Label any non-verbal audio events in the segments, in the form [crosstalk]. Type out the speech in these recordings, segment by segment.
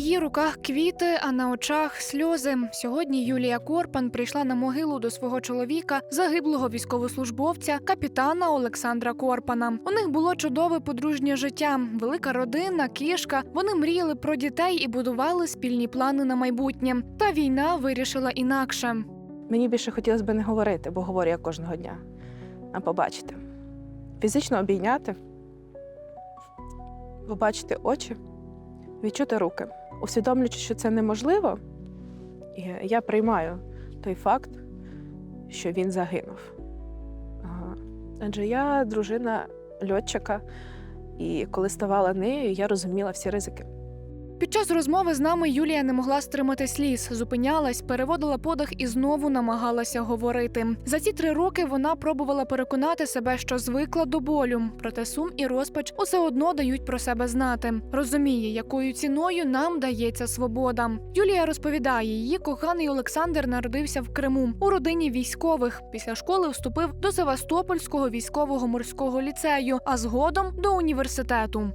її руках квіти, а на очах сльози. Сьогодні Юлія Корпан прийшла на могилу до свого чоловіка, загиблого військовослужбовця, капітана Олександра Корпана. У них було чудове подружнє життя, велика родина, кішка. Вони мріяли про дітей і будували спільні плани на майбутнє. Та війна вирішила інакше. Мені більше хотілося б не говорити, бо говорю я кожного дня. А побачити. Фізично обійняти, побачити очі, відчути руки. Усвідомлюючи, що це неможливо, я приймаю той факт, що він загинув. Адже я дружина льотчика, і коли ставала нею, я розуміла всі ризики. Під час розмови з нами Юлія не могла стримати сліз, зупинялась, переводила подих і знову намагалася говорити. За ці три роки вона пробувала переконати себе, що звикла до болю. Проте сум і розпач усе одно дають про себе знати. Розуміє, якою ціною нам дається свобода. Юлія розповідає, її коханий Олександр народився в Криму у родині військових. Після школи вступив до Севастопольського військового морського ліцею, а згодом до університету.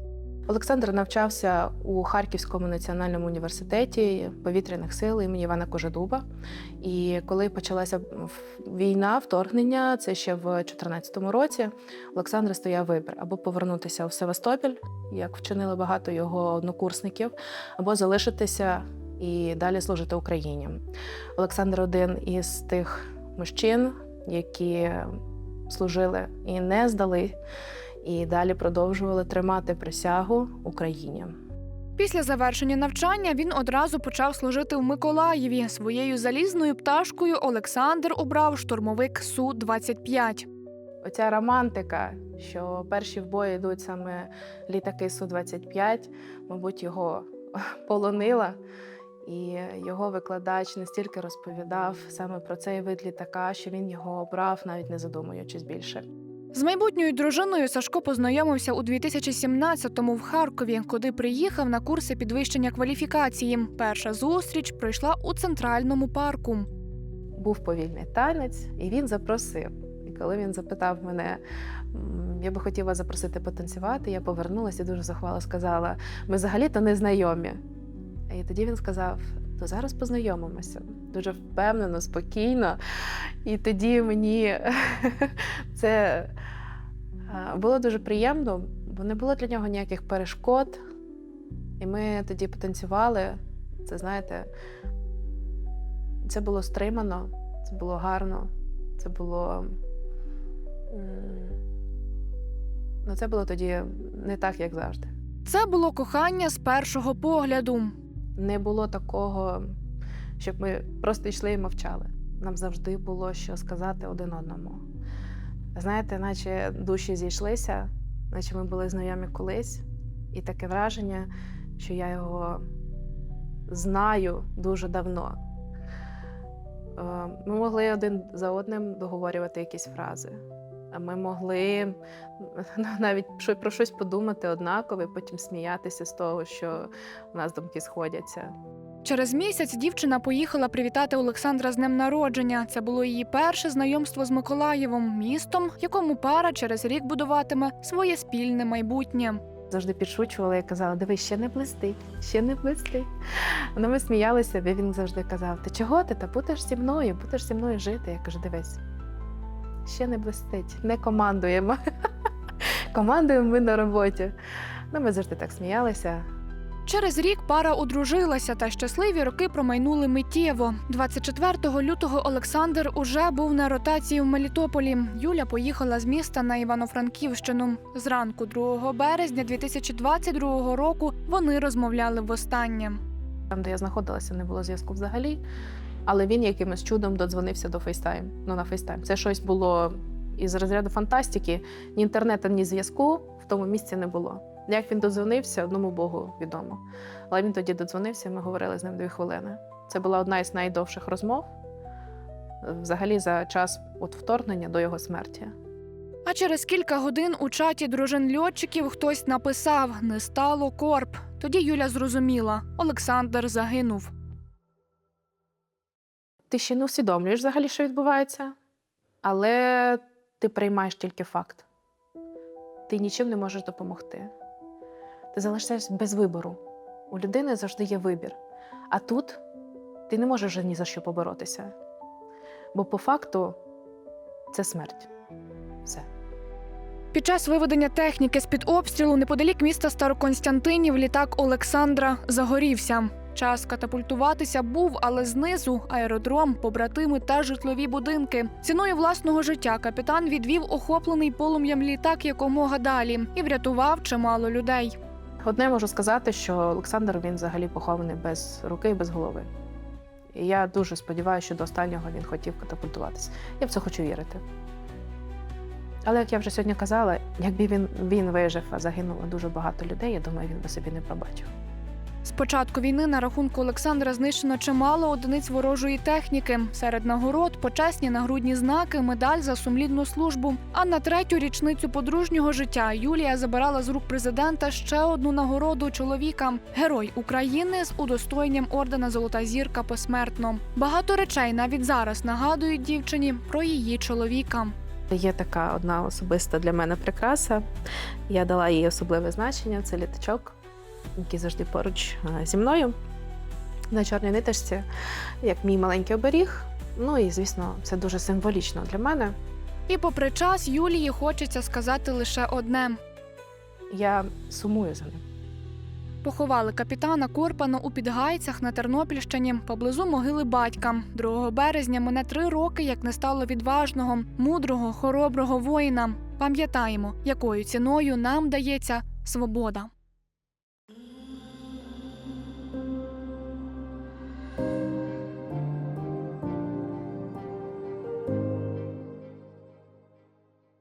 Олександр навчався у Харківському національному університеті повітряних сил імені Івана Кожедуба. І коли почалася війна, вторгнення, це ще в 2014 році, Олександра стояв вибір або повернутися в Севастопіль, як вчинили багато його однокурсників, або залишитися і далі служити Україні. Олександр один із тих мужчин, які служили і не здали і далі продовжували тримати присягу Україні. Після завершення навчання він одразу почав служити в Миколаєві. Своєю залізною пташкою Олександр обрав штурмовик су 25 Оця романтика, що перші в бої йдуть саме літаки су 25 мабуть, його [laughs] полонила. І його викладач настільки розповідав саме про цей вид літака, що він його обрав, навіть не задумуючись більше. З майбутньою дружиною Сашко познайомився у 2017-му в Харкові, куди приїхав на курси підвищення кваліфікації. Перша зустріч пройшла у центральному парку. Був повільний танець, і він запросив. І коли він запитав мене, я би хотіла запросити потанцювати, я повернулася і дуже захвало сказала: ми взагалі-то не знайомі. І тоді він сказав: то зараз познайомимося. Дуже впевнено, спокійно. І тоді мені [laughs] це було дуже приємно, бо не було для нього ніяких перешкод. І ми тоді потанцювали. Це, знаєте, це було стримано, це було гарно, це було. Ну, це було тоді не так, як завжди. Це було кохання з першого погляду. Не було такого, щоб ми просто йшли і мовчали. Нам завжди було що сказати один одному. Знаєте, наче душі зійшлися, наче ми були знайомі колись, і таке враження, що я його знаю дуже давно. Е, ми могли один за одним договорювати якісь фрази. Ми могли [laughs] навіть про щось подумати однаково, потім сміятися з того, що у нас думки сходяться. Через місяць дівчина поїхала привітати Олександра з днем народження. Це було її перше знайомство з Миколаєвом, містом, якому пара через рік будуватиме своє спільне майбутнє. Завжди підшучувала і казала: дивись, ще не блистить, ще не блистить. Ну, ми сміялися, бо він завжди казав: Ти чого ти? Та будеш зі мною, будеш зі мною жити. Я кажу, дивись, ще не блистить, не командуємо. Командуємо ми на роботі. Ну, Ми завжди так сміялися. Через рік пара одружилася, та щасливі роки промайнули миттєво. 24 лютого Олександр уже був на ротації в Мелітополі. Юля поїхала з міста на Івано-Франківщину. Зранку 2 березня 2022 року вони розмовляли востаннє. Там, де я знаходилася, не було зв'язку взагалі. Але він якимось чудом додзвонився до Фейстайм. Ну, на Фейстайм. Це щось було із розряду фантастики. Ні інтернету, ні зв'язку в тому місці не було. Як він додзвонився, одному Богу відомо. Але він тоді додзвонився, ми говорили з ним дві хвилини. Це була одна із найдовших розмов взагалі за час от вторгнення до його смерті. А через кілька годин у чаті дружин льотчиків хтось написав: не стало корп. Тоді Юля зрозуміла, Олександр загинув. Ти ще не усвідомлюєш взагалі, що відбувається, але ти приймаєш тільки факт. Ти нічим не можеш допомогти. Ти залишаєшся без вибору. У людини завжди є вибір. А тут ти не можеш вже ні за що поборотися. Бо по факту це смерть. Все. Під час виведення техніки з-під обстрілу неподалік міста Староконстянтинів літак Олександра загорівся. Час катапультуватися був, але знизу аеродром, побратими та житлові будинки. Ціною власного життя капітан відвів охоплений полум'ям літак якомога далі і врятував чимало людей. Одне можу сказати, що Олександр він взагалі похований без руки і без голови. І я дуже сподіваюся, що до останнього він хотів катапультуватися. Я в це хочу вірити. Але як я вже сьогодні казала, якби він, він вижив, а загинуло дуже багато людей, я думаю, він би собі не пробачив. З початку війни на рахунку Олександра знищено чимало одиниць ворожої техніки. Серед нагород почесні нагрудні знаки, медаль за сумлінну службу. А на третю річницю подружнього життя Юлія забирала з рук президента ще одну нагороду чоловіка герой України з удостоєнням ордена Золота зірка посмертно. Багато речей навіть зараз нагадують дівчині про її чоловіка. Є така одна особиста для мене прикраса. Я дала їй особливе значення це літачок, який завжди поруч е, зі мною на чорній ниточці, як мій маленький оберіг. Ну і звісно, це дуже символічно для мене. І попри час Юлії хочеться сказати лише одне: Я сумую за ним. Поховали капітана Корпана у Підгайцях на Тернопільщині поблизу могили батька. 2 березня мене три роки, як не стало відважного, мудрого, хороброго воїна. Пам'ятаємо, якою ціною нам дається свобода.